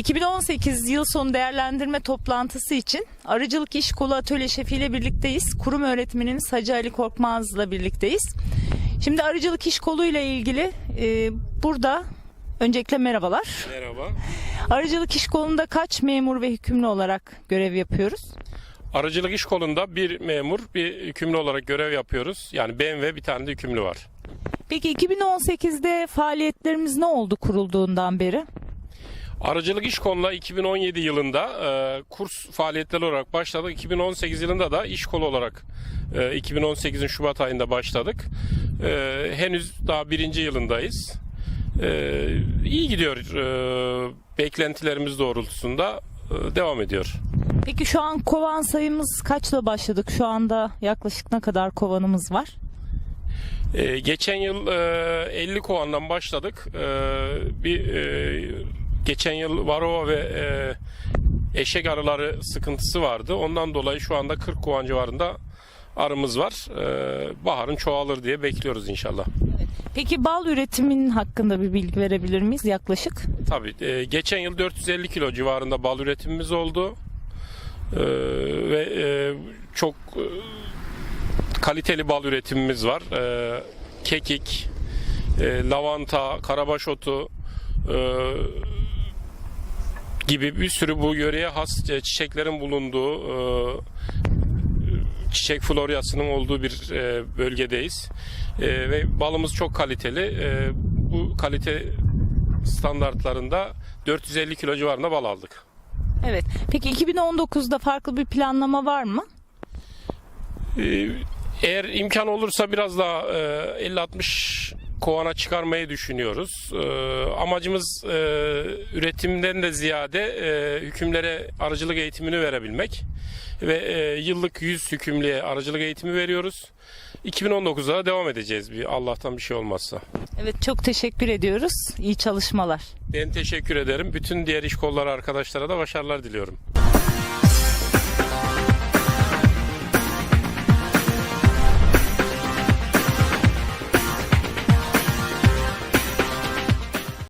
2018 yıl sonu değerlendirme toplantısı için Arıcılık İş Kolu Atölye Şefi ile birlikteyiz. Kurum öğretmenimiz Hacı Ali Korkmaz'la birlikteyiz. Şimdi Arıcılık İş Kolu ile ilgili e, burada öncelikle merhabalar. Merhaba. Arıcılık İş Kolu'nda kaç memur ve hükümlü olarak görev yapıyoruz? Arıcılık iş kolunda bir memur, bir hükümlü olarak görev yapıyoruz. Yani ben ve bir tane de hükümlü var. Peki 2018'de faaliyetlerimiz ne oldu kurulduğundan beri? Arıcılık iş koluna 2017 yılında e, kurs faaliyetleri olarak başladık. 2018 yılında da iş kolu olarak e, 2018'in Şubat ayında başladık. E, henüz daha birinci yılındayız. E, iyi gidiyor. E, beklentilerimiz doğrultusunda e, devam ediyor. Peki şu an kovan sayımız kaçla başladık? Şu anda yaklaşık ne kadar kovanımız var? Ee, geçen yıl e, 50 kovandan başladık. Ee, bir e, geçen yıl varova ve e, eşek arıları sıkıntısı vardı. Ondan dolayı şu anda 40 kovan civarında arımız var. Ee, baharın çoğalır diye bekliyoruz inşallah. Peki bal üretiminin hakkında bir bilgi verebilir miyiz yaklaşık? Tabii e, geçen yıl 450 kilo civarında bal üretimimiz oldu. Ee, ve e, çok e, kaliteli bal üretimimiz var. Ee, kekik, e, lavanta, karabaş otu e, gibi bir sürü bu yöreye has e, çiçeklerin bulunduğu e, çiçek floryasının olduğu bir e, bölgedeyiz. Ve balımız çok kaliteli. Bu kalite standartlarında 450 kilo civarında bal aldık. Evet. Peki 2019'da farklı bir planlama var mı? Eğer imkan olursa biraz daha e, 50-60 kovana çıkarmayı düşünüyoruz. Ee, Amacımız e, üretimden de ziyade e, hükümlere arıcılık eğitimini verebilmek ve e, yıllık 100 hükümlüye arıcılık eğitimi veriyoruz. 2019'da da devam edeceğiz bir Allah'tan bir şey olmazsa. Evet çok teşekkür ediyoruz. İyi çalışmalar. Ben teşekkür ederim. Bütün diğer iş kolları arkadaşlara da başarılar diliyorum.